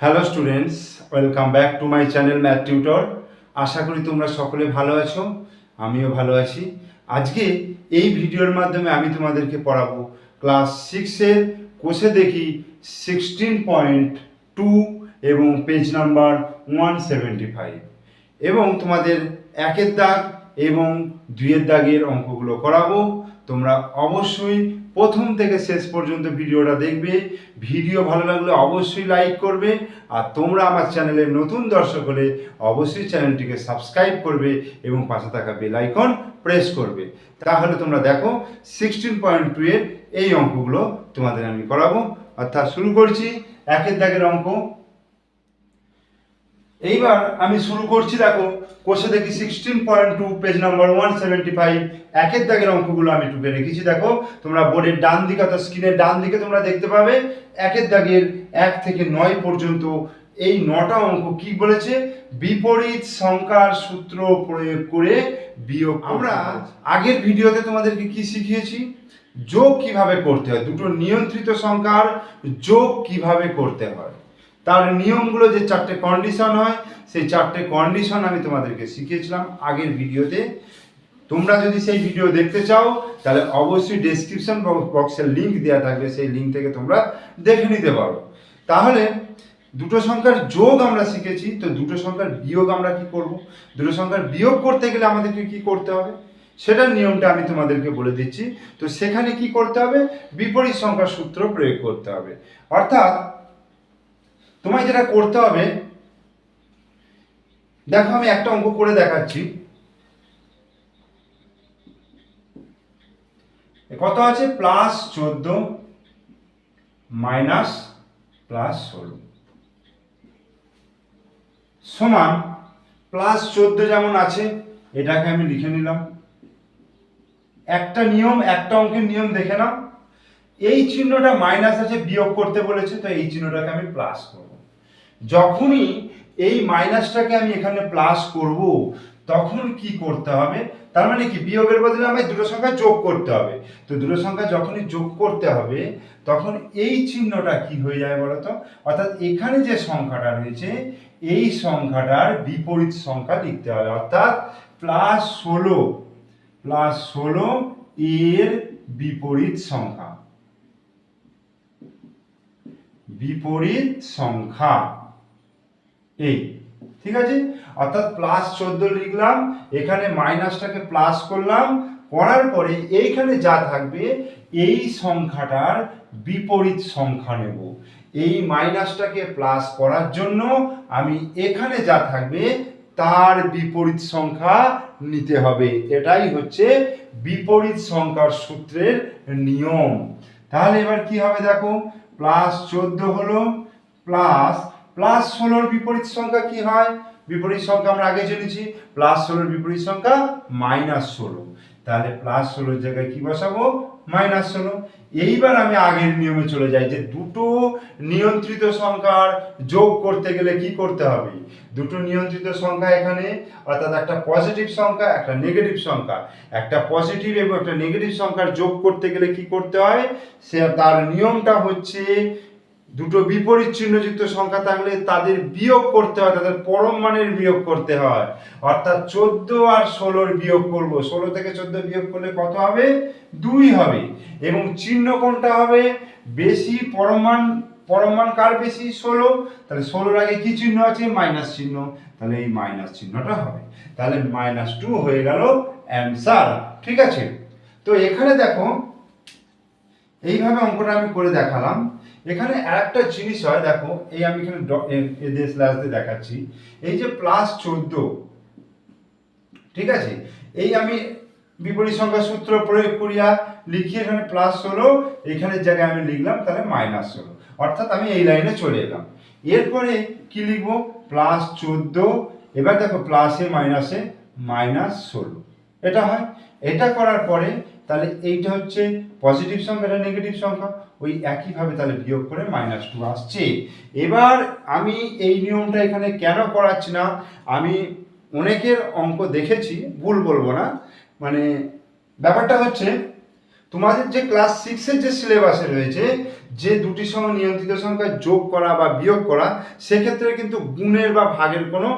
Hello students welcome back to my channel math tutor আশা করি তোমরা সকলে ভালো আছো, আমিও ভালো আছি। আজকে এই ভিডিওর মাধ্যমে আমি তোমাদেরকে পড়াবো ক্লাস সিক্সের কোষে দেখি সিক্সটিন পয়েন্ট টু এবং page number one seventy five এবং তোমাদের একের দাগ এবং দুইয়ের দাগের অঙ্কগুলো করাবো। তোমরা অবশ্যই প্রথম থেকে শেষ পর্যন্ত ভিডিওটা দেখবে। ভিডিও ভালো লাগলে অবশ্যই লাইক করবে। আর তোমরা আমার চ্যানেলে নতুন দর্শক হলে অবশ্যই চ্যানেলটিকে সাবস্ক্রাইব করবে এবং পাশে থাকা বেলাইকন প্রেস করবে। তাহলে তোমরা দেখো সিক্সটিন পয়েন্ট টু এর এই অঙ্কগুলো তোমাদের আমি করাবো। অর্থাৎ শুরু করছি। একের দাগের অঙ্ক এইবার আমি শুরু করছি দেখো কোষে দেখি sixteen point two page number one seventy five একের দাগের অঙ্কগুলো আমি টুকে রেখেছি দেখো তোমরা বোর্ডের ডান দিকে অর্থাৎ স্ক্রিনের ডান দিকে তোমরা দেখতে পাবে একের দাগের এক থেকে নয় পর্যন্ত এই নটা অঙ্ক কি বলেছে? বিপরীত সংখ্যার সূত্র প্রয়োগ করে বিয়োগ আমরা আগের ভিডিওতে তোমাদেরকে কি শিখিয়েছি? যোগ কীভাবে করতে হয়? দুটো নিয়ন্ত্রিত সংখ্যার যোগ কীভাবে করতে হয়? তার নিয়মগুলো যে চারটে কন্ডিশন হয়, সেই চারটে কন্ডিশন আমি তোমাদেরকে শিখিয়েছিলাম। আগের ভিডিওতে। তোমরা যদি সেই ভিডিও দেখতে চাও, তাহলে অবশ্যই ডেসক্রিপশন বক্সের লিঙ্ক দেওয়া থাকবে। সেই লিঙ্ক থেকে তোমরা দেখে নিতে পারো। তাহলে দুটো সংখ্যার যোগ আমরা শিখেছি। তো দুটো সংখ্যার বিয়োগ আমরা কি করব? দুটো সংখ্যার বিয়োগ করতে গেলে আমাদেরকে কি করতে হবে? সেটার নিয়মটা আমি তোমাদেরকে বলে দিচ্ছি। তো সেখানে কি করতে হবে? বিপরীত সংখ্যার সূত্র প্রয়োগ করতে হবে। অর্থাৎ তোমায় যেটা করতে হবে, দেখো আমি একটা অঙ্ক করে দেখাচ্ছি। কত আছে? প্লাস চোদ্দ মাইনাস প্লাস ষোলো। সমান প্লাস চোদ্দ যেমন আছে, এটাকে আমি লিখে নিলাম। একটা নিয়ম, একটা অঙ্কের নিয়ম দেখে নাও। এই চিহ্নটা মাইনাস আছে, বিয়োগ করতে বলেছে, তো এই চিহ্নটাকে আমি প্লাস করব। যখনই এই মাইনাসটাকে আমি এখানে প্লাস করব, তখন কি করতে হবে? তার মানে কি? বিয়োগের বদলে আমায় দুটো সংখ্যা যোগ করতে হবে। তো দুটো সংখ্যা যখনই যোগ করতে হবে, তখন এই চিহ্নটা কি হয়ে যায় বলতো? অর্থাৎ এখানে যে সংখ্যাটা রয়েছে, এই সংখ্যাটার বিপরীত সংখ্যা লিখতে হবে। অর্থাৎ প্লাস ষোলো প্লাস ষোলো এর বিপরীত সংখ্যা। বিপরীত সংখ্যা। এই, ঠিক আছে? অর্থাৎ প্লাস চোদ্দ লিখলাম, এখানে মাইনাসটাকে প্লাস করলাম, করার পরে এইখানে যা থাকবে, এই সংখ্যাটার বিপরীত সংখ্যা নেব। এই মাইনাসটাকে প্লাস করার জন্য আমি এখানে যা থাকবে, তার বিপরীত সংখ্যা নিতে হবে। এটাই হচ্ছে বিপরীত সংখ্যার সূত্রের নিয়ম। তাহলে এবার কি হবে দেখো? প্লাস চোদ্দ হলো প্লাস প্লাস ষোলোর বিপরীত সংখ্যা কি হয়? বিপরীত সংখ্যা আমরা আগে জেনেছি। প্লাস ষোলোর বিপরীত সংখ্যা মাইনাস ষোলো তাহলে প্লাস ষোলোর জায়গায় কি বসাবো? মাইনাস ষোলো এইবার আমি আগের নিয়মে চলে যাই যে দুটো নিয়ন্ত্রিত সংখ্যার যোগ করতে গেলে কি করতে হবে? দুটো নিয়ন্ত্রিত সংখ্যা এখানে, অর্থাৎ একটা পজিটিভ সংখ্যা, একটা নেগেটিভ সংখ্যা। একটা পজিটিভ এবং একটা নেগেটিভ সংখ্যার যোগ করতে গেলে কি করতে হয়? সে তার নিয়মটা হচ্ছে দুটো বিপরীত চিহ্নযুক্ত সংখ্যা থাকলে তাদের বিয়োগ করতে হয়, তাদের পরম মানের বিয়োগ করতে হয়। অর্থাৎ চোদ্দ আর ষোলোর বিয়োগ করব। ষোলো থেকে চোদ্দ বিয়োগ করলে কত হবে? দুই হবে। এবং চিহ্ন কোনটা হবে? বেশি পরমান পরমান কার বেশি? ষোলো। তাহলে ষোলোর আগে কি চিহ্ন আছে? মাইনাস চিহ্ন। তাহলে এই মাইনাস চিহ্নটা হবে। তাহলে মাইনাস টু হয়ে গেল অ্যান্সার। ঠিক আছে? তো এখানে দেখো, এইভাবে অঙ্কটা আমি করে দেখালাম। এখানে আরেকটা জিনিস হয়, দেখো, এই আমি এখানে ড- এ- এ দিয়ে স্ল্যাশ দিয়ে দেখাচ্ছি। এই যে প্লাস চোদ্দ, ঠিক আছে? এই আমি বিপরীত সংখ্যা সূত্র প্রয়োগ করিয়া লিখি, এখানে প্লাস ষোলো এখানের জায়গায় আমি লিখলাম, তাহলে মাইনাস ষোলো অর্থাৎ আমি এই লাইনে চলে এলাম। এরপরে কি লিখব? প্লাস চোদ্দ, এবার দেখো প্লাসে মাইনাসে মাইনাস ষোলো। এটা হয়। এটা করার পরে, তাহলে এইটা হচ্ছে পজিটিভ সংখ্যা, এটা নেগেটিভ সংখ্যা। ওই একইভাবে তাহলে বিয়োগ করে মাইনাস টু আসছে। এবার আমি এই নিয়মটা এখানে কেন করাচ্ছি না? আমি অনেকের অঙ্ক দেখেছি, ভুল বলব না। মানে ব্যাপারটা হচ্ছে, তোমাদের যে ক্লাস সিক্সের যে সিলেবাসে রয়েছে, যে দুটি সঙ্গে নিয়ন্ত্রিত সংখ্যা যোগ করা বা বিয়োগ করা, সেক্ষেত্রে কিন্তু গুণের বা ভাগের কোনো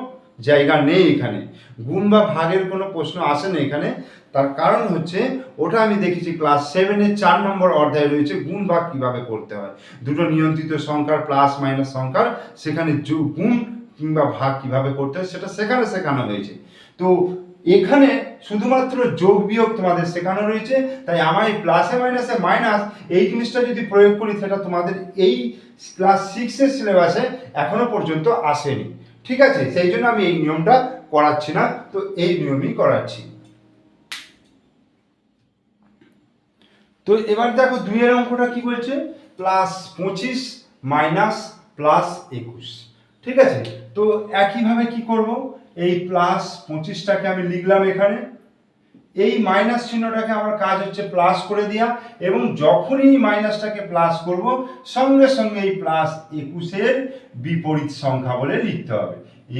জায়গা নেই এখানে। গুণ বা ভাগের কোনো প্রশ্ন আসে না এখানে। তার কারণ হচ্ছে, ওটা আমি দেখেছি ক্লাস সেভেনের চার নম্বর অধ্যায় রয়েছে গুণ ভাগ কীভাবে করতে হয়। দুটো নিয়ন্ত্রিত সংখ্যার প্লাস মাইনাস সংখ্যার, সেখানে যো- গুণ কিংবা ভাগ কীভাবে করতে হয়, সেটা সেখানে শেখানো হয়েছে। তো এখানে শুধুমাত্র যোগ বিয়োগ তোমাদের শেখানো রয়েছে, তাই আমার এই প্লাসে মাইনাসে মাইনাস এই জিনিসটা যদি প্রয়োগ করি, সেটা তোমাদের এই ক্লাস সিক্সের সিলেবাসে এখনও পর্যন্ত আসেনি। ঠিক আছে? সেই জন্য আমি এই নিয়মটা করাচ্ছি না, তো এই নিয়মই করাচ্ছি। তো এবার দেখো দুইয়ের অঙ্কটা কি বলছে? প্লাস পঁচিশ, মাইনাস প্লাস একুশ। ঠিক আছে? তো একইভাবে কি করব? এই প্লাস পঁচিশটাকে আমি লিখলাম এখানে। এই মাইনাস চিহ্নটাকে আমার কাজ হচ্ছে প্লাস করে দেওয়া এবং যখনই এই মাইনাসটাকে প্লাস করব, সঙ্গে সঙ্গে এই প্লাস একুশের বিপরীত সংখ্যা বলে লিখতে হবে।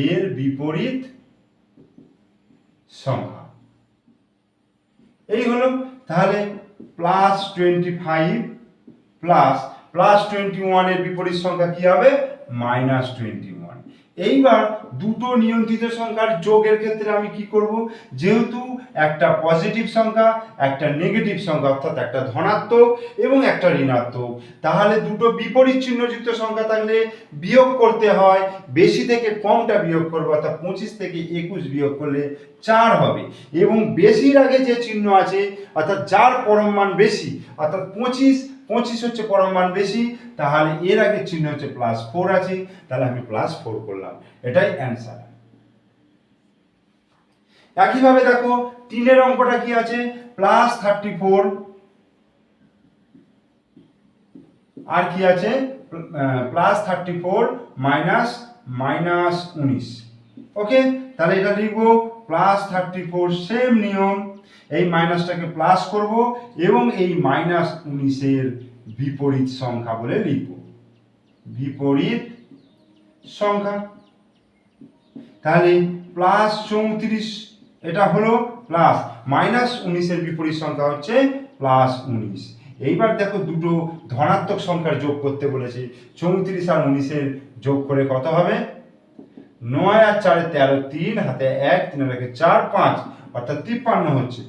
এর বিপরীত সংখ্যা। এই হলো, তাহলে plus twenty five plus plus twenty ওয়ানের বিপরীত সংখ্যা কি হবে? মাইনাস টোয়েন্টি এইবার দুটো নিয়ন্ত্রিত সংখ্যার যোগের ক্ষেত্রে আমি কি করব? যেহেতু একটা পজিটিভ সংখ্যা, একটা নেগেটিভ সংখ্যা, অর্থাৎ একটা ধনাত্মক এবং একটা ঋণাত্মক। তাহলে দুটো বিপরীত চিহ্নযুক্ত সংখ্যা থাকলে বিয়োগ করতে হয়, বেশি থেকে কমটা বিয়োগ করব, অর্থাৎ পঁচিশ থেকে একুশ বিয়োগ করলে চার হবে। এবং বেশির আগে যে চিহ্ন আছে, অর্থাৎ যার পরম মান বেশি, অর্থাৎ পঁচিশ পঁচিশ হচ্ছে পরম মান বেশি, তাহলে এর আগে চিহ্ন হচ্ছে প্লাস ফোর আছে, তাহলে আমি প্লাস ফোর করলাম। এটাই অ্যান্সার একইভাবে দেখো, তিনের অঙ্কটা কি আছে? প্লাস থার্টি ফোর আর কি আছে? Plus thirty four minus minus উনিশ। ওকে তাহলে এটা লিখব প্লাস থার্টি ফোর সেম নিয়ম। এই মাইনাসটাকে প্লাস করব এবং এই মাইনাস উনিশের বিপরীত সংখ্যা বলে লিখব। বিপরীত সংখ্যা। তাহলে প্লাস চৌত্রিশ, এটা হলো প্লাস মাইনাস উনিশের বিপরীত সংখ্যা হচ্ছে প্লাস উনিশ। এইবার দেখো দুটো ধনাত্মক সংখ্যার যোগ করতে বলেছে। চৌত্রিশ আর উনিশের যোগ করে কত হবে? নয় আর চারে তেরো, তিন, হাতে এক, তিন রেখে চার, পাঁচ। অর্থাৎ তিপ্পান্ন হচ্ছে।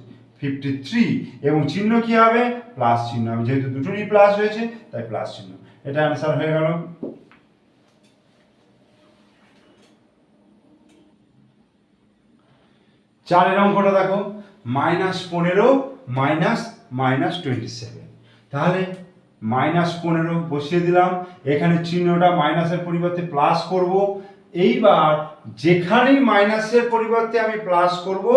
ফিফটি থ্রি এবং চিহ্ন কি হবে? প্লাস চিহ্ন। আমি যেহেতু দুটোরই প্লাস হয়েছে তাই প্লাস চিহ্ন। এটা অ্যান্সার হয়ে গেল। চারের অঙ্কটা দেখো। মাইনাস পনেরো মাইনাস মাইনাস টোয়েন্টি সেভেন তাহলে মাইনাস পনেরো বসিয়ে দিলাম। এখানে চিহ্নটা মাইনাসের পরিবর্তে প্লাস করব। এইবার যেখানেই মাইনাসের পরিবর্তে আমি প্লাস করব,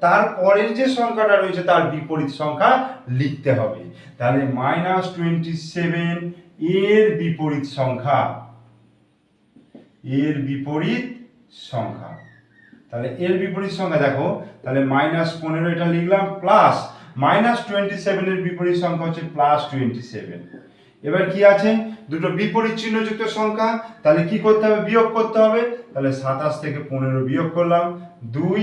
তার পরের যে সংখ্যাটা রয়েছে তার বিপরীত সংখ্যা লিখতে হবে। তাহলে মাইনাস টোয়েন্টি সেভেন এর বিপরীত সংখ্যা। এর বিপরীত সংখ্যা। তাহলে এর বিপরীত সংখ্যা দেখো, তাহলে মাইনাস পনেরো এটা লিখলাম প্লাস মাইনাস টোয়েন্টি সেভেনের বিপরীত সংখ্যা হচ্ছে প্লাস টোয়েন্টি সেভেন এবার কি আছে? দুটো বিপরীত চিহ্নযুক্ত সংখ্যা, তাহলে কি করতে হবে? বিয়োগ করতে হবে। তাহলে সাতাশ থেকে পনেরো বিয়োগ করলাম। দুই,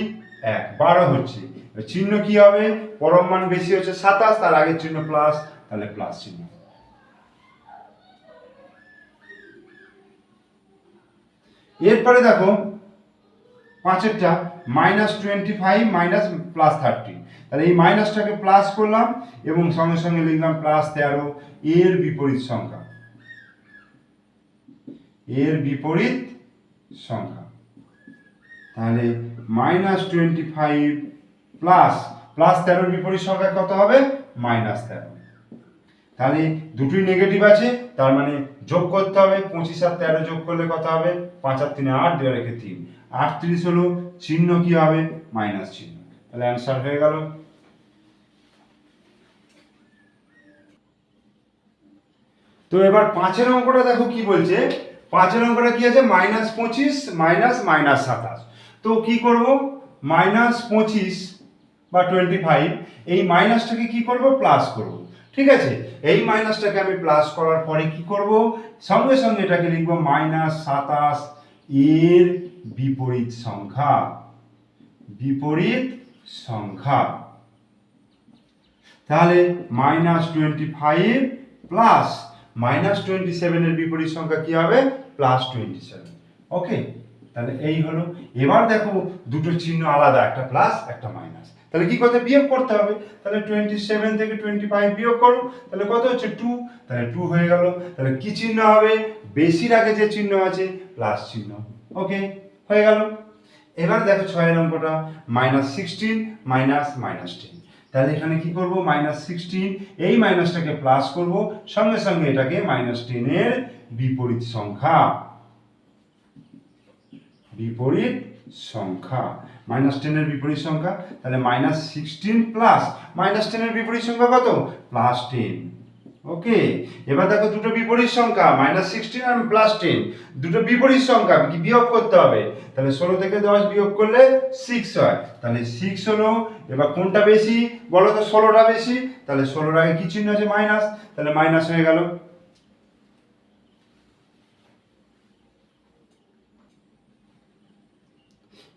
এক, বারো হচ্ছে। চিহ্ন কি হবে? পরম মান বেশি হচ্ছে সাতাশ, তার আগের চিহ্ন প্লাস তাহলে প্লাস চিহ্ন। এরপরে দেখো, পাঁচেরটা minus twenty five minus plus thirty তাহলে এই মাইনাসটাকে প্লাস করলাম এবং সঙ্গে সঙ্গে লিখলাম প্লাস তেরো। এর বিপরীত সংখ্যা। এর বিপরীত সংখ্যা। তাহলে minus twenty five plus plus তেরোর বিপরীত সংখ্যা কত হবে? মাইনাস তেরো। তাহলে দুটোই নেগেটিভ আছে, তার মানে যোগ করতে হবে, পঁচিশ আর তেরো যোগ করলে কত হবে? পাঁচ আর তিনে আট, দেওয়া রেখে তিন। আটত্রিশ হলো চিহ্ন কি হবে? মাইনাস চিহ্ন। তাহলে অ্যান্সার হয়ে গেল। তো এবার পাঁচের অঙ্কটা দেখো কি বলছে। পাঁচের অঙ্কটা কি আছে? মাইনাস পঁচিশ মাইনাস মাইনাস সাতাশ। তো কি করব? মাইনাস পঁচিশ বা টোয়েন্টি ফাইভ এই মাইনাসটাকে কি করব? প্লাস করব। ঠিক আছে? এই মাইনাসটাকে আমি প্লাস করার পরে কি করব? সঙ্গে সঙ্গে এটাকে লিখব মাইনাস সাতাশ এর বিপরীত সংখ্যা। বিপরীত সংখ্যা। তাহলে minus twenty five plus minus twenty সেভেনের বিপরীত সংখ্যা কি হবে? প্লাস টোয়েন্টি সেভেন ওকে তাহলে এই হলো। এবার দেখো দুটো চিহ্ন আলাদা, একটা প্লাস একটা মাইনাস তাহলে কি করতে বিয়োগ করতে হবে। তাহলে টোয়েন্টি সেভেন থেকে টোয়েন্টি ফাইভ বিয়োগ করো। তাহলে কত হচ্ছে? টু তাহলে টু হয়ে গেল। তাহলে কি চিহ্ন হবে? বেশির আগে যে চিহ্ন আছে প্লাস চিহ্ন। ওকে হয়ে গেল। এবার দেখো ছয় নম্বরটা minus sixteen minus minus ten তাহলে এখানে কি করব? মাইনাস সিক্সটিন এই মাইনাসটাকে প্লাস করব, সঙ্গে সঙ্গে এটাকে মাইনাস টেনের বিপরীত সংখ্যা। বিপরীত সংখ্যা। মাইনাস টেনের বিপরীত সংখ্যা, তাহলে মাইনাস সিক্সটিন প্লাস মাইনাস টেনের বিপরীত সংখ্যা কত? প্লাস টেন ওকে এবার দেখো দুটো বিপরীত সংখ্যা মাইনাস সিক্সটিন আর প্লাস টেন দুটো বিপরীত সংখ্যা, কি বিয়োগ করতে হবে? তাহলে ষোলো থেকে দশ বিয়োগ করলে সিক্স হয়। তাহলে সিক্স হলো, এবার কোনটা বেশি? বলো তো ষোলোটা বেশি। তাহলে ষোলোর আগে কি চিহ্ন আছে? মাইনাস তাহলে মাইনাস হয়ে গেল।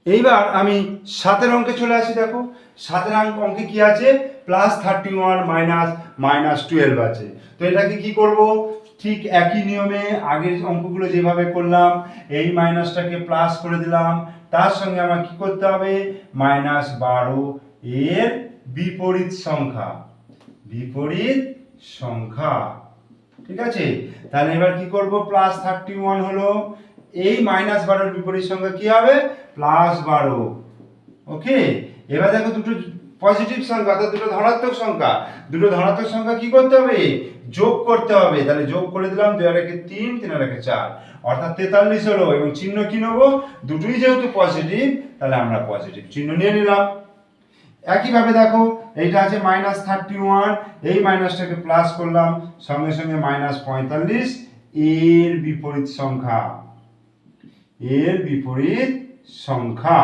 এইবার আমি সাতের অঙ্কে চলে আসি, দেখো। সাতের অঙ্কে কি আছে? Plus thirty one minus minus twelve আছে। তো এটাকে কি করব? ঠিক একই নিয়মে আগের অঙ্কগুলো যেভাবে করলাম, এই মাইনাসটাকে প্লাস করে দিলাম। তার সঙ্গে আমার কি করতে হবে? মাইনাস বারো এর বিপরীত সংখ্যা। বিপরীত সংখ্যা। ঠিক আছে? তাহলে এবার কি করব? প্লাস থার্টি ওয়ান হলো। এই মাইনাস বারোর বিপরীত সংখ্যা কি হবে? প্লাস বারো। ওকে এবার দেখো দুটো পজিটিভ সংখ্যা, অর্থাৎ দুটো ধনাত্মক সংখ্যা। দুটো ধনাত্মক সংখ্যা কি করতে হবে? যোগ করতে হবে। তাহলে যোগ করে দিলাম, দুই আর একে তিন তিন আর একে চার। অর্থাৎ তেতাল্লিশ হলো, এবং চিহ্ন কি নেব? দুটোই যেহেতু পজিটিভ তাহলে আমরা পজিটিভ চিহ্ন নিয়ে নিলাম। একইভাবে দেখো, এইটা আছে মাইনাস থার্টি ওয়ান এই মাইনাসটাকে প্লাস করলাম, সঙ্গে সঙ্গে মাইনাস পঁয়তাল্লিশ, এর বিপরীত সংখ্যা। এর বিপরীত সংখ্যা।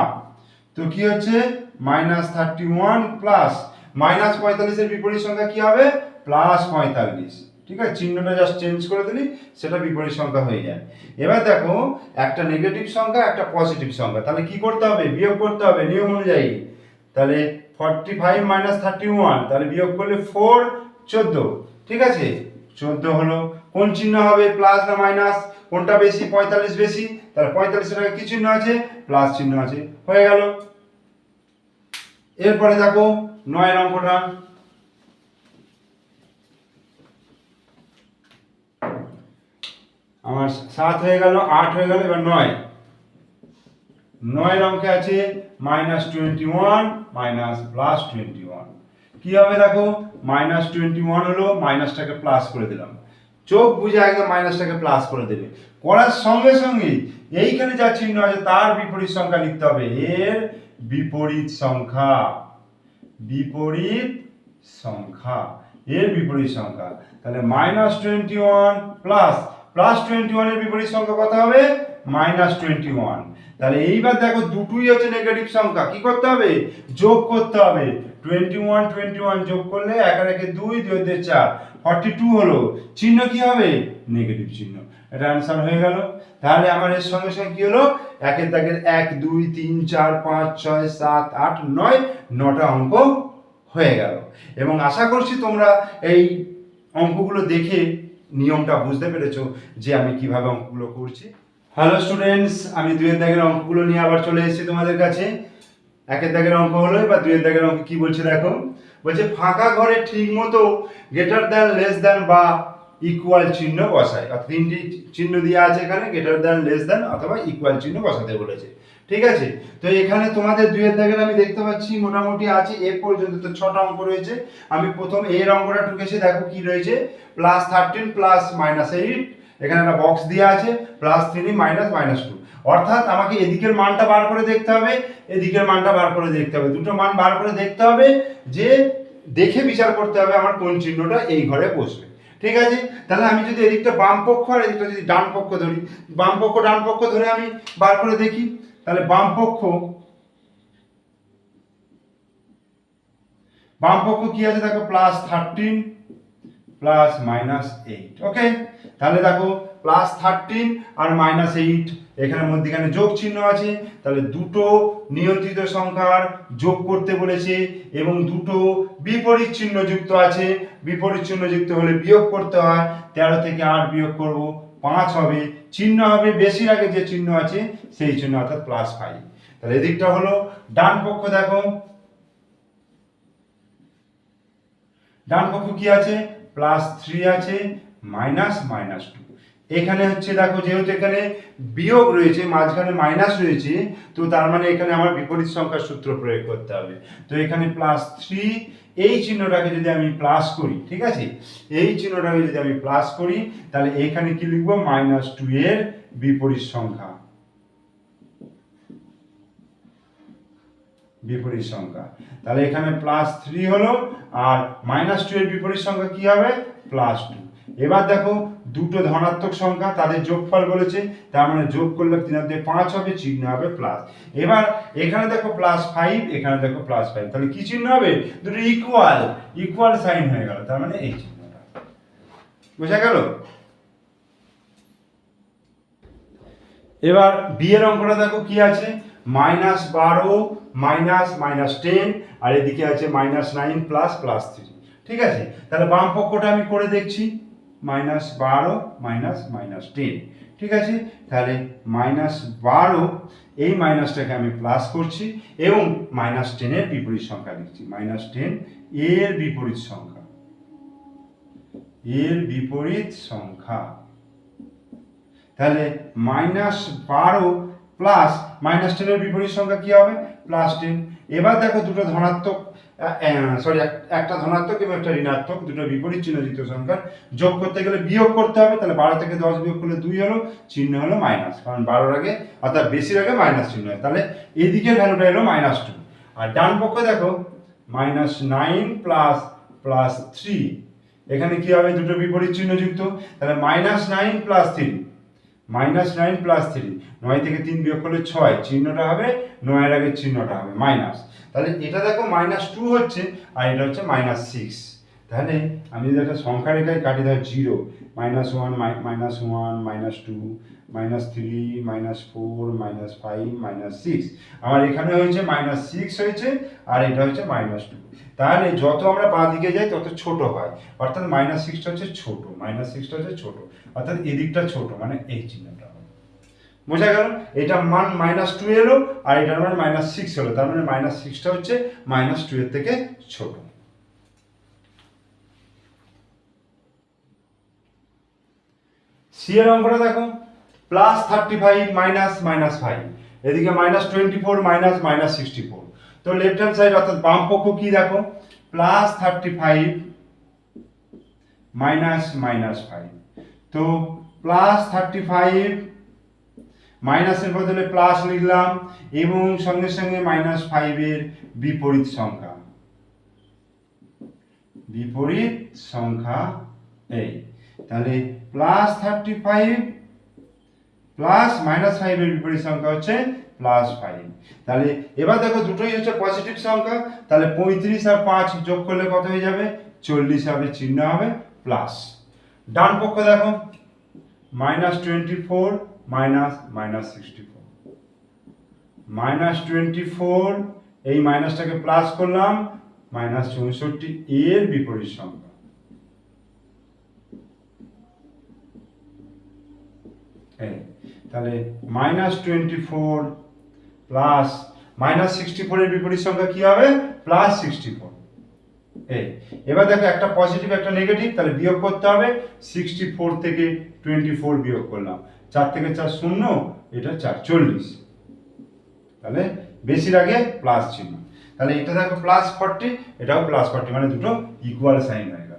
তো কি হচ্ছে? Minus thirty one plus minus পঁয়তাল্লিশের বিপরীত সংখ্যা কি হবে? প্লাস পঁয়তাল্লিশ। ঠিক আছে? চিহ্নটা জাস্ট চেঞ্জ করে দিলি, সেটা বিপরীত সংখ্যা হয়ে যায়। এবার দেখো, একটা নেগেটিভ সংখ্যা, একটা পজিটিভ সংখ্যা। তাহলে কি করতে হবে? বিয়োগ করতে হবে নিয়ম অনুযায়ী। তাহলে forty five minus thirty one তাহলে বিয়োগ করলে ফোর চোদ্দ। ঠিক আছে? চোদ্দ হলো। কোন চিহ্ন হবে? প্লাস না মাইনাস কোনটা বেশি? পঁয়তাল্লিশ বেশি? তাহলে পঁয়তাল্লিশের আগে কি চিহ্ন আছে? প্লাস চিহ্ন আছে। হয়ে গেল। এরপরে দেখো নয় অঙ্কটা আমার সাত হয়ে গেল, আট হয়ে গেল, এবার নয়। নয় অঙ্কে আছে minus twenty one minus plus twenty one কি হবে দেখো? মাইনাস টোয়েন্টি ওয়ান হলো মাইনাসটাকে প্লাস করে দিলাম। চোখ বুঝে একদম মাইনাসটাকে প্লাস করে দেবে। করার সঙ্গে সঙ্গে এইখানে যা চিহ্ন আছে, তার বিপরীত সংখ্যা লিখতে হবে। এর বিপরীত সংখ্যা। বিপরীত সংখ্যা। এর বিপরীত সংখ্যা। তাহলে minus twenty one plus plus twenty ওয়ানের বিপরীত সংখ্যা কত হবে? মাইনাস টোয়েন্টি ওয়ান তাহলে এইবার দেখো দুটোই হচ্ছে নেগেটিভ সংখ্যা। কি করতে হবে? যোগ করতে হবে। টোয়েন্টি ওয়ান টোয়েন্টি ওয়ান যোগ করলে এক একে দুই দুই চার। ফর্টি টু হলো। চিহ্ন কি হবে? নেগেটিভ চিহ্ন। এটা অ্যান্সার হয়ে গেল। তাহলে আমার এর সঙ্গে সঙ্গে কি হলো? একের দাগের এক, দুই, তিন, চার, পাঁচ, ছয়, সাত, আট, নয়, নটা অঙ্ক হয়ে গেল। এবং আশা করছি তোমরা এই অঙ্কগুলো দেখে নিয়মটা বুঝতে পেরেছ যে আমি কীভাবে অঙ্কগুলো করছি। হ্যালো স্টুডেন্টস আমি দুয়ের দাগের অঙ্কগুলো নিয়ে আবার চলে এসেছি তোমাদের কাছে। একের দাগের অঙ্ক হলো, এবার দুয়ের দাগের অঙ্ক কি বলছে দেখো? বলছে, ফাঁকা ঘরে ঠিক মতো গ্রেটার দ্যান লেস দ্যান বা ইকুয়াল চিহ্ন বসায়। অর্থাৎ তিনটি চিহ্ন দেওয়া আছে এখানে গ্রেটার দ্যান লেস দ্যান অথবা ইকুয়াল চিহ্ন বসাতে বলেছে। ঠিক আছে? তো এখানে তোমাদের দুয়ের দাগের আমি দেখতে পাচ্ছি, মোটামুটি আছে, এ পর্যন্ত তো ছটা অঙ্ক রয়েছে। আমি প্রথম এর অঙ্কটা ঢুকেছি, দেখো কি রয়েছে। Plus thirteen plus minus eight এখানে একটা বক্স দেওয়া আছে plus three minus minus two অর্থাৎ আমাকে এদিকের মানটা বার করে দেখতে হবে, এদিকের মানটা বার করে দেখতে হবে। দুটো মান বার করে দেখতে হবে, যে দেখে বিচার করতে হবে আমার কোন চিহ্নটা এই ঘরে বসবে। ঠিক আছে? তাহলে আমি যদি এদিকটা বাম পক্ষ আর এদিকটা যদি ডান পক্ষ ধরি, বাম পক্ষ, ডান পক্ষ ধরে আমি বার করে দেখি। তাহলে বাম পক্ষ বাম পক্ষ কি আছে? দেখো plus thirteen plus minus eight okay তাহলে দেখো প্লাস থার্টিন আর মাইনাস এইট এখানে মধ্যেখানে যোগ চিহ্ন আছে, তাহলে দুটো নিয়ন্ত্রিত সংখ্যার যোগ করতে বলেছে এবং দুটো বিপরীত চিহ্ন যুক্ত আছে। বিপরীত চিহ্ন যুক্ত হলে বিয়োগ করতে হয়, তেরো থেকে আট বিয়োগ করব, পাঁচ হবে। চিহ্ন হবে বেশির আগে যে চিহ্ন আছে, সেই চিহ্ন অর্থাৎ প্লাস ফাইভ তাহলে এদিকটা হলো, ডান পক্ষ দেখো। ডান পক্ষ কি আছে? প্লাস থ্রি আছে মাইনাস মাইনাস টু এখানে হচ্ছে দেখো, যেহেতু এখানে বিয়োগ রয়েছে, মাঝখানে মাইনাস রয়েছে, তো তার মানে এখানে আমার বিপরীত সংখ্যার সূত্র প্রয়োগ করতে হবে। তো এখানে প্লাস থ্রি এই চিহ্নটাকে যদি আমি প্লাস করি, ঠিক আছে? এই চিহ্নটাকে যদি আমি প্লাস করি, তাহলে এখানে কি লিখব? মাইনাস টু এর বিপরীত সংখ্যা। বিপরীত সংখ্যা। তাহলে এখানে প্লাস থ্রি হলো, আর মাইনাস টু এর বিপরীত সংখ্যা কি হবে? প্লাস টু এবার দেখো, দুটো ধনাত্মক সংখ্যা, তাদের যোগফল বলেছে, তার মানে যোগ করলে তিন পাঁচ হবে, চিহ্ন হবে প্লাস এবার এখানে দেখো প্লাস ফাইভ এখানে দেখো প্লাস ফাইভ তাহলে কি চিহ্ন হবে? দুটো ইকুয়াল ইকুয়াল সাইন হয়ে গেল, তার মানে এই চিহ্নটা বোঝা গেল? এবার বিয়ের অঙ্কটা দেখো কি আছে? মাইনাস বারো মাইনাস মাইনাস টেন আর এদিকে আছে minus nine plus plus three ঠিক আছে? তাহলে বাম পক্ষটা আমি করে দেখছি। মাইনাস বারো মাইনাস মাইনাস টেন ঠিক আছে? তাহলে মাইনাস বারো, এই মাইনাসটাকে আমি প্লাস করছি এবং মাইনাস টেনের বিপরীত সংখ্যা লিখছি। মাইনাস টেন এর বিপরীত সংখ্যা। এর বিপরীত সংখ্যা। তাহলে মাইনাস বারো প্লাস মাইনাস টেনের বিপরীত সংখ্যা কি হবে? প্লাস টেন এবার দেখো দুটো ধনাত্মক সরি একটা ধনাত্মক এবং একটা ঋণাত্মক, দুটো বিপরীত চিহ্ন যুক্ত সংখ্যা যোগ করতে গেলে বিয়োগ করতে হবে, তাহলে বারো থেকে দশ বিয়োগ করলে দুই হলো, চিহ্ন হলো মাইনাস কারণ বারোর আগে, অর্থাৎ বেশির আগে মাইনাস চিহ্ন হয়। তাহলে এদিকে ভ্যালুটা এলো মাইনাস টু আর ডান পক্ষে দেখো minus nine plus plus three এখানে কি হবে? দুটো বিপরীত চিহ্ন যুক্ত। তাহলে minus nine plus three minus nine plus three, নয় থেকে তিন বিয়োগ করলে ছয়, চিহ্নটা হবে, নয়ের আগের চিহ্নটা হবে, মাইনাস। তাহলে এটা দেখো মাইনাস টু হচ্ছে, আর এটা হচ্ছে মাইনাস সিক্স। তাহলে আমি যদি একটা সংখ্যা রেখায় কাটি ধর zero, minus one minus one, minus two minus three minus four minus five minus six আমার এখানে হয়েছে মাইনাস সিক্স হয়েছে, আর এটা হচ্ছে মাইনাস টু তাহলে যত আমরা বাঁ দিকে যাই, তত ছোট হয়। অর্থাৎ মাইনাস সিক্সটা হচ্ছে ছোট মাইনাস সিক্সটা হচ্ছে ছোট। অর্থাৎ এদিকটা ছোট মানে এই চিহ্নটা। বোঝা গেল? এটার মান মাইনাস টু এলো, আর এটার মান মাইনাস সিক্স হলো তার মানে মাইনাস সিক্সটা হচ্ছে মাইনাস টু এর থেকে ছোট। সি এর অঙ্কটা দেখো। Plus thirty five minus minus five এদিকে minus twenty four minus minus sixty four তো লেফট হ্যান্ড সাইড অর্থাৎ বাম পক্ষ কি দেখো? Plus thirty five minus minus five তো প্লাস থার্টি ফাইভ মাইনাসের বদলে প্লাস লিখলাম এবং সঙ্গে সঙ্গে মাইনাস ফাইভের বিপরীত সংখ্যা। বিপরীত সংখ্যা এই। তাহলে plus thirty five plus minus ফাইভের বিপরীত সংখ্যা হচ্ছে প্লাস ফাইভ তাহলে এবার দেখো দুটোই হচ্ছে পজিটিভ সংখ্যা, তাহলে পঁয়ত্রিশ আর পাঁচ যোগ করলে কত হয়ে যাবে? চল্লিশ হবে, চিহ্ন হবে প্লাস ডান পক্ষ দেখো minus twenty four minus minus sixty four minus twenty four এই মাইনাসটাকে প্লাস করলাম মাইনাস চৌষট্টি এর বিপরীত সংখ্যা। এই। তাহলে minus twenty four plus minus sixty ফোরের বিপরীত সংখ্যা কি হবে? প্লাস সিক্সটি ফোর এই, এবার দেখো একটা পজিটিভ একটা নেগেটিভ তাহলে বিয়োগ করতে হবে। সিক্সটি ফোর থেকে টোয়েন্টি ফোর বিয়োগ করলাম। চার থেকে চার শূন্য, এটা চার চল্লিশ। তাহলে বেশির আগে প্লাস চিহ্ন। তাহলে এটা দেখো প্লাস ফর্টি এটাও প্লাস ফর্টি মানে দুটো ইকুয়াল সাইন হয়ে গেল।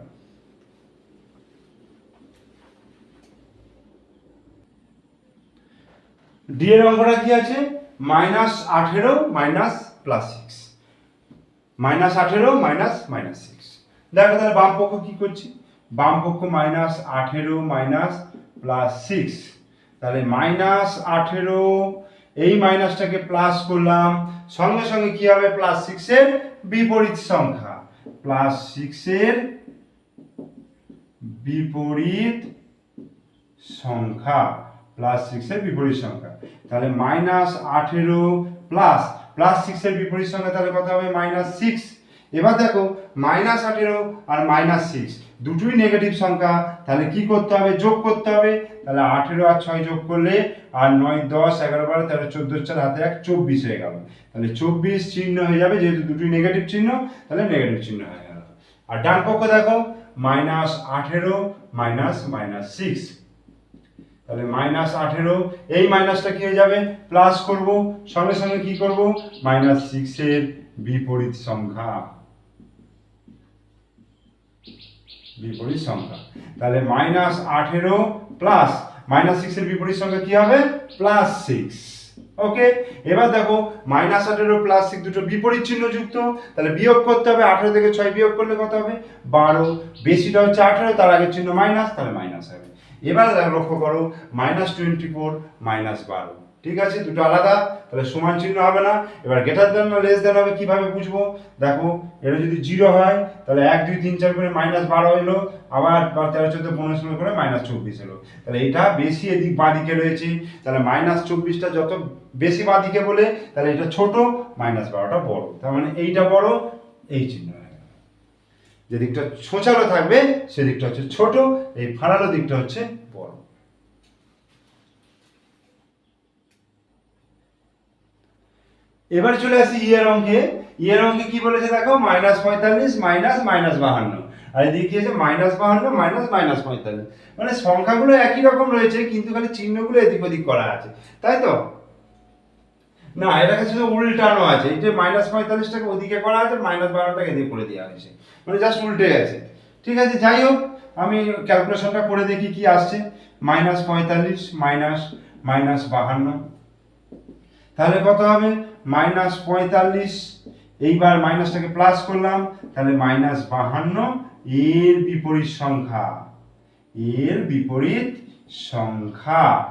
ডি এর অঙ্কটা কি আছে? মাইনাস আঠেরো, মাইনাস প্লাস সিক্স মাইনাস আঠেরো, মাইনাস মাইনাস সিক্স দেখো তাহলে বাম পক্ষ কি করছি? বাম পক্ষ মাইনাস আঠেরো, মাইনাস প্লাস সিক্স তাহলে মাইনাস আঠেরো, এই মাইনাসটাকে প্লাস করলাম। সঙ্গে সঙ্গে কি হবে? প্লাস সিক্সের বিপরীত সংখ্যা। প্লাস সিক্সের বিপরীত সংখ্যা। প্লাস সিক্সের বিপরীত সংখ্যা। তাহলে মাইনাস আঠেরো প্লাস প্লাস সিক্সের বিপরীত সংখ্যা তাহলে কত হবে? মাইনাস সিক্স এবার দেখো মাইনাস আঠেরো আর মাইনাস সিক্স দুটোই নেগেটিভ সংখ্যা। তাহলে কি করতে হবে? যোগ করতে হবে। তাহলে আঠেরো আর ছয় যোগ করলে আর নয়, দশ, এগারো, বারো, তেরো, চোদ্দ, চার, হাতে এক, চব্বিশ হয়ে গেল। তাহলে চব্বিশ চিহ্ন হয়ে যাবে, যেহেতু দুটোই নেগেটিভ চিহ্ন, তাহলে নেগেটিভ চিহ্ন হয়ে গেল। আর ডান পক্ষ দেখো মাইনাস আঠেরো মাইনাস মাইনাস সিক্স তাহলে মাইনাস আঠেরো, এই মাইনাসটা কি হয়ে যাবে? প্লাস করব, সঙ্গে সঙ্গে কি করব? মাইনাস সিক্সের বিপরীত সংখ্যা। বিপরীত সংখ্যা। তাহলে মাইনাস আঠেরো প্লাস মাইনাস সিক্সের বিপরীত সংখ্যা কি হবে? প্লাস সিক্স ওকে এবার দেখো মাইনাস আঠেরো প্লাস সিক্স দুটো বিপরীত চিহ্ন যুক্ত। তাহলে বিয়োগ করতে হবে, আঠেরো থেকে ছয় বিয়োগ করলে কত হবে? বারো। বেশিটা হচ্ছে আঠেরো, তার আগের চিহ্ন মাইনাস তাহলে মাইনাস হবে। এবার লক্ষ্য করো মাইনাস টোয়েন্টি ফোর মাইনাস বারো ঠিক আছে? দুটো আলাদা, তাহলে সমান চিহ্ন হবে না। এবার গেটার দেন না লেস দেন হবে, কীভাবে বুঝব? দেখো এটা যদি জিরো হয়, তাহলে এক, দুই, তিন, চার করে মাইনাস বারো এলো আবার বা তেরো, চোদ্দ, পনেরো, ষোলো করে মাইনাস চব্বিশ এলো তাহলে এটা বেশি এদিক বাঁদিকে রয়েছে। তাহলে মাইনাস চব্বিশটা যত বেশি বাঁদিকে বলে, তাহলে এটা ছোট মাইনাস বারোটা বড়। তার মানে এইটা বড়, এই চিহ্ন। যে দিকটা ছোঁচালো থাকবে সেদিকটা হচ্ছে ছোট, এই ফাড়ালো দিকটা হচ্ছে বড়। এবার চলে আসি ইয়ের অঙ্কে। ইয়ের অঙ্কে কি বলেছে দেখো? মাইনাস পঁয়তাল্লিশ মাইনাস মাইনাস বাহান্ন। আর এদিকে আছে? মাইনাস বাহান্ন মাইনাস মাইনাস পঁয়তাল্লিশ। মানে সংখ্যাগুলো একই রকম রয়েছে, কিন্তু খালি চিহ্নগুলো এদিক ওদিক করা আছে। তাই তো? না এটাকে শুধু উল্টানো আছে। এই যে মাইনাস পঁয়তাল্লিশটাকে ওদিকে করা আছে মাইনাস বারোটাকে এদিকে করে দেওয়া হয়েছে। মানে জাস্ট উল্টে গেছে। ঠিক আছে, যাই হোক, আমি ক্যালকুলেশনটা করে দেখি কি আসছে। মাইনাস পঁয়তাল্লিশ মাইনাস মাইনাস বাহান্ন। তাহলে কত হবে? মাইনাস পঁয়তাল্লিশ, এইবার মাইনাসটাকে প্লাস করলাম। তাহলে মাইনাস বাহান্ন, এর বিপরীত সংখ্যা। এর বিপরীত সংখ্যা।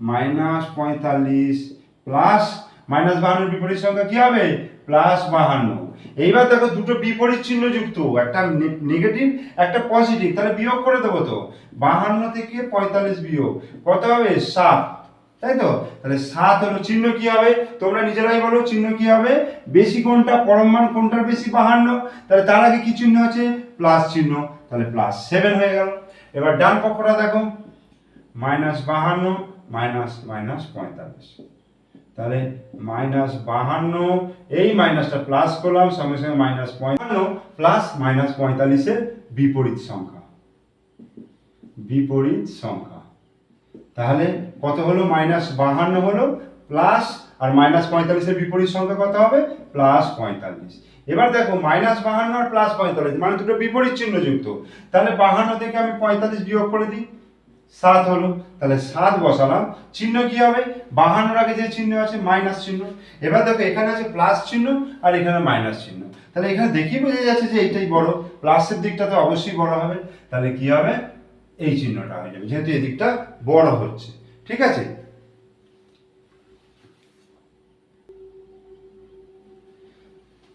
মাইনাস পঁয়তাল্লিশ প্লাস মাইনাস বাহান্নর বিপরীত সংখ্যা কি হবে? প্লাস বাহান্ন। এইবার দেখো দুটো বিপরীত চিহ্ন যুক্ত, একটা নেগেটিভ একটা পজিটিভ তাহলে বিয়োগ করে দেবো তো। বাহান্ন থেকে পঁয়তাল্লিশ বিয়োগ। কত হবে? সাত। তাই তো? তাহলে সাত হলো চিহ্ন কি হবে? তোমরা নিজেরাই বলো চিহ্ন কি হবে? বেশি কোনটা? পরম মান কোনটার বেশি বাহান্ন? তাহলে তার আগে কি চিহ্ন আছে? প্লাস চিহ্ন। তাহলে প্লাস সেভেন হয়ে গেল। এবার ডান পক্ষটা দেখো। মাইনাস বাহান্ন, মাইনাস মাইনাস পঁয়তাল্লিশ। তাহলে মাইনাস বাহান্ন, এই মাইনাসটা প্লাস করলাম, সঙ্গে সঙ্গে মাইনাস পঁয়তান্ন প্লাস মাইনাস পঁয়তাল্লিশের বিপরীত সংখ্যা। বিপরীত সংখ্যা। তাহলে কত হলো? মাইনাস বাহান্ন হলো প্লাস আর মাইনাস পঁয়তাল্লিশের বিপরীত সংখ্যা কত হবে? প্লাস পঁয়তাল্লিশ। এবার দেখো, মাইনাস বাহান্ন আর প্লাস পঁয়তাল্লিশ মানে দুটো বিপরীত চিহ্ন যুক্ত। তাহলে বাহান্ন থেকে আমি পঁয়তাল্লিশ বিয়োগ করে দিই। সাত হলো। তাহলে সাত বসালাম। চিহ্ন কি হবে? বাহানোর আগে যে চিহ্ন আছে মাইনাস চিহ্ন। এবার দেখো, এখানে আছে প্লাস চিহ্ন আর এখানে মাইনাস চিহ্ন। তাহলে এখানে দেখেই বোঝা যাচ্ছে যে এইটাই বড়। প্লাসের দিকটা তো অবশ্যই বড় হবে। তাহলে কি হবে? এই চিহ্নটা হয়ে যাবে। যেহেতু এদিকটা বড় হচ্ছে। ঠিক আছে?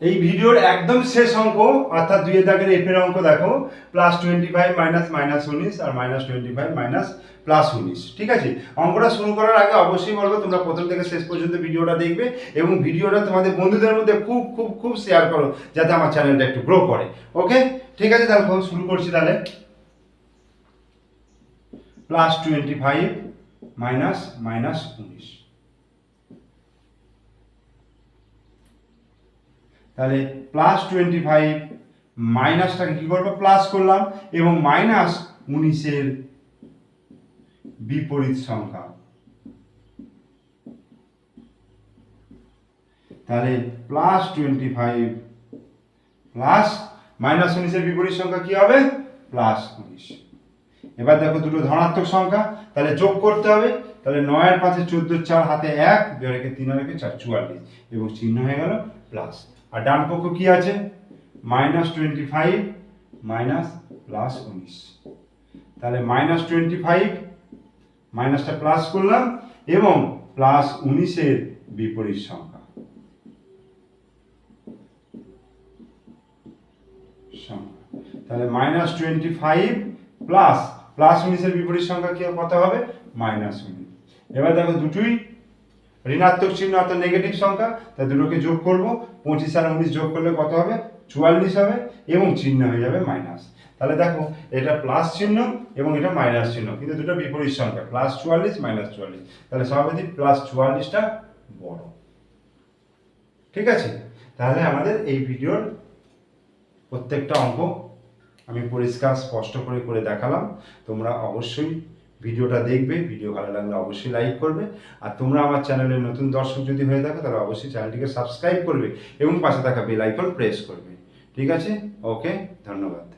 এই ভিডিওর একদম শেষ অঙ্ক, অর্থাৎ দুই দাগের এফের অঙ্ক দেখো plus twenty five minus minus উনিশ আর minus twenty five minus plus উনিশ, ঠিক আছে? অঙ্কটা শুরু করার আগে অবশ্যই বলব, তোমরা প্রথম থেকে শেষ পর্যন্ত ভিডিওটা দেখবে এবং ভিডিওটা তোমাদের বন্ধুদের মধ্যে খুব খুব খুব শেয়ার করো, যাতে আমার চ্যানেলটা একটু গ্রো করে ওকে ঠিক আছে, তাহলে শুরু করছি তাহলে। Plus twenty five minus minus উনিশ। তাহলে প্লাস টোয়েন্টি ফাইভ মাইনাসটাকে কী করব প্লাস করলাম এবং মাইনাস উনিশের বিপরীত সংখ্যা। তাহলে plus twenty five plus minus উনিশের বিপরীত সংখ্যা কি হবে? প্লাস উনিশ। এবার দেখো দুটো ধনাত্মক সংখ্যা, তাহলে যোগ করতে হবে। তাহলে নয়ের পাঁচে চোদ্দ চার, হাতে এক রেখে তিন রেখে চার, চুয়াল্লিশ। এবং চিহ্ন হয়ে গেল প্লাস আর ডান পক্ষ কি আছে? Minus twenty five, minus plus উনিশ। তাহলে মাইনাস টোয়েন্টি ফাইভ, মাইনাসটা প্লাস করলাম এবং প্লাস উনিশের বিপরীত সংখ্যা। সংখ্যা। তাহলে minus twenty five plus plus উনিশের বিপরীত সংখ্যা কি কত হবে? মাইনাস উনিশ। এবার দেখো দুটোই ঋণাত্মক চিহ্ন অর্থাৎ নেগেটিভ সংখ্যা, তাই দুটোকে যোগ করব। পঁচিশ আর উনিশ যোগ করলে কত হবে? চুয়াল্লিশ হবে, এবং চিহ্ন হয়ে যাবে মাইনাস তাহলে দেখো, এটা প্লাস চিহ্ন এবং এটা মাইনাস চিহ্ন, কিন্তু দুটো বিপরীত সংখ্যা প্লাস চুয়াল্লিশ মাইনাস চুয়াল্লিশ। তাহলে স্বাভাবিক প্লাস চুয়াল্লিশটা বড়। ঠিক আছে? তাহলে আমাদের এই ভিডিওর প্রত্যেকটা অঙ্ক আমি পরিষ্কার স্পষ্ট করে করে দেখালাম। তোমরা অবশ্যই ভিডিওটা দেখবে, ভিডিও ভালো লাগলে অবশ্যই লাইক করবে। আর তোমরা আমার চ্যানেলে নতুন দর্শক যদি হয়ে থাকো, তাহলে অবশ্যই চ্যানেলটিকে সাবস্ক্রাইব করবে এবং পাশে থাকা বেল আইকন প্রেস করবে। ঠিক আছে? ওকে ধন্যবাদ।